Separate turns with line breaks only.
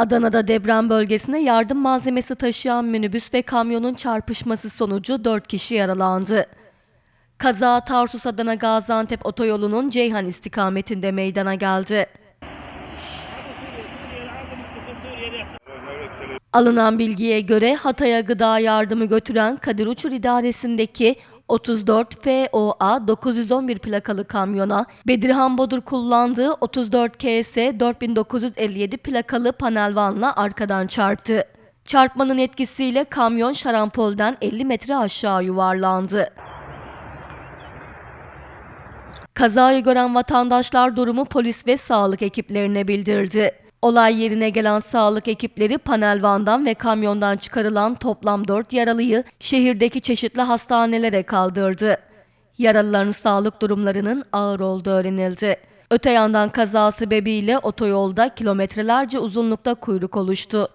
Adana'da deprem bölgesine yardım malzemesi taşıyan minibüs ve kamyonun çarpışması sonucu 4 kişi yaralandı. Kaza Tarsus Adana Gaziantep otoyolunun Ceyhan istikametinde meydana geldi. Alınan bilgiye göre Hatay'a gıda yardımı götüren Kadir Uçur İdaresi'ndeki 34 FOA 911 plakalı kamyona Bedirhan Bodur kullandığı 34 KS 4957 plakalı panel vanla arkadan çarptı. Çarpmanın etkisiyle kamyon şarampolden 50 metre aşağı yuvarlandı. Kazayı gören vatandaşlar durumu polis ve sağlık ekiplerine bildirdi. Olay yerine gelen sağlık ekipleri panel vandan ve kamyondan çıkarılan toplam 4 yaralıyı şehirdeki çeşitli hastanelere kaldırdı. Yaralıların sağlık durumlarının ağır olduğu öğrenildi. Öte yandan kaza sebebiyle otoyolda kilometrelerce uzunlukta kuyruk oluştu.